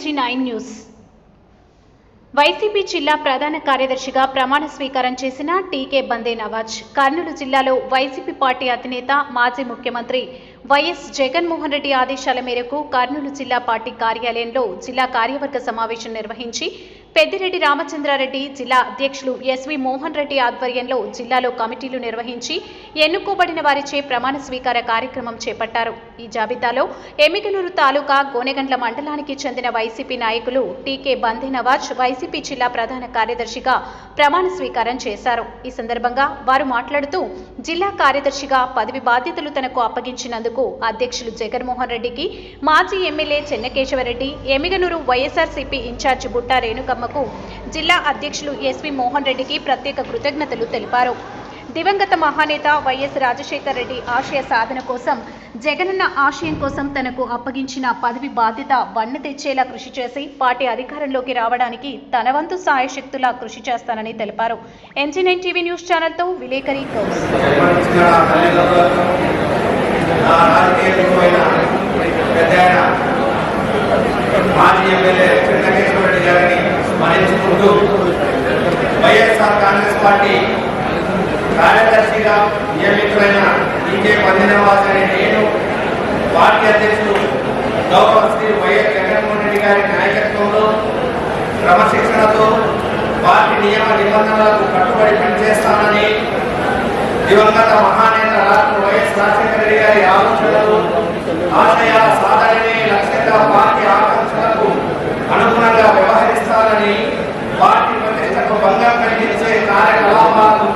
99 News. YCP జిల్లా ప్రధాన కార్యదర్శిగా ప్రమాణ స్వీకారం చేసిన టీకే బందే నవాజ్ కర్నూలు జిల్లాలో వైసీపీ పార్టీ అధినేత మాజీ ముఖ్యమంత్రి వైఎస్ జగన్మోహన్ రెడ్డి ఆదేశాల మేరకు కర్నూలు జిల్లా పార్టీ కార్యాలయంలో జిల్లా కార్యవర్గ సమావేశం నిర్వహించి పెద్దిరెడ్డి రామచంద్రారెడ్డి జిల్లా అధ్యక్షులు ఎస్వి మోహన్ రెడ్డి ఆధ్వర్యంలో జిల్లాలో కమిటీలు నిర్వహించి ఎన్నుకోబడిన వారిచే ప్రమాణ స్వీకార కార్యక్రమం చేపట్టారు. ఈ జాబితాలో ఎమిగనూరు తాలూకా గోనెగండ్ల మండలానికి చెందిన వైసీపీ నాయకులు టీకే బందే నవాజ్ వైసీపీ జిల్లా ప్రధాన కార్యదర్శిగా ప్రమాణ స్వీకారం చేశారు. ఈ సందర్భంగా వారు మాట్లాడుతూ జిల్లా కార్యదర్శిగా పదవి బాధ్యతలు తనకు అప్పగించినందుకు అధ్యక్షులు జగన్మోహన్ రెడ్డికి మాజీ ఎమ్మెల్యే చెన్నకేశవరెడ్డి ఎమిగనూరు వైఎస్ఆర్సీపీ ఇన్ఛార్జి బుట్టా రేణుకమ్మకు జిల్లా అధ్యక్షులు ఎస్వి మోహన్ రెడ్డికి ప్రత్యేక కృతజ్ఞతలు తెలిపారు. దివంగత మహానేత వైఎస్ రాజశేఖర రెడ్డి ఆశయ సాధన కోసం జగనన్న ఆశయం కోసం తనకు అప్పగించిన పదవి బాధ్యత వన్న తెచ్చేలా కృషి చేసి పార్టీ అధికారంలోకి రావడానికి తన వంతు సాయశక్తులా కృషి చేస్తానని తెలిపారు. ఎన్జీ నైన్ టీవీ న్యూస్ ఛానల్తో విలేకరి కౌస్ మాజీ ఎమ్మెల్యే రెడ్డి గారిని స్మరించుకుంటూ వైఎస్ఆర్ కాంగ్రెస్ పార్టీ కార్యదర్శిగా నియమితులైన ఈకే పందినవాస్ అనే నేను పార్టీ అధ్యక్షుడు గౌరవ శ్రీ వైఎస్ జగన్మోహన్ రెడ్డి గారి నాయకత్వంలో క్రమశిక్షణతో పార్టీ నియమ నిబంధనలకు కట్టుబడి పనిచేస్తానని దివంగత మహానేత డాక్టర్ వైఎస్ రాజశేఖర రెడ్డి గారి ఆలోచనలు ఆశయాల సాధననే లక్ష్యంగా పార్టీ ఆకాంక్షలకు అనుగుణంగా వ్యవహరిస్తానని పార్టీ ప్రతిష్టకు భంగం కలిగించే కార్యకలాపాలకు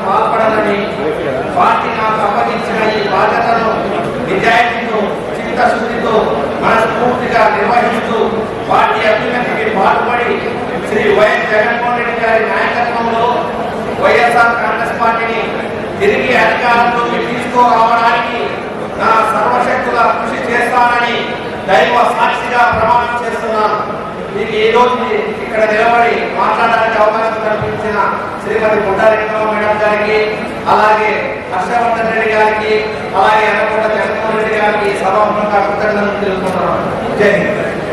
పాల్పడనని పార్టీ నాకు అప్పగించిన ఈ బాధ్యతను నిజాయితీతో చిత్తశుద్ధితో మనస్ఫూర్తిగా నిర్వహిస్తూ పార్టీ అభ్యున్నతికి పాల్పడి శ్రీ వైఎస్ జగన్మోహన్ రెడ్డి గారి నాయకత్వంలో వైఎస్ఆర్ కాంగ్రెస్ పార్టీని తిరిగి అధికారంలోకి తీసుకురావడానికి నా సర్వశక్తుల కృషి చేస్తానని దైవ సాక్షిగా ప్రమాణం చేస్తున్నాను. మీకు ఈ రోజు ఇక్కడ నిలబడి మాట్లాడడానికి అవకాశం కల్పించిన శ్రీమతి గుండారెడ్డి మేడం గారికి అలాగే హర్షవర్ధన్ రెడ్డి గారికి అలాగే అనకొండ జగన్మోహన్ రెడ్డి గారికి సభాముఖంగా కృతజ్ఞతలు తెలుపుతున్నాను జై హింద్.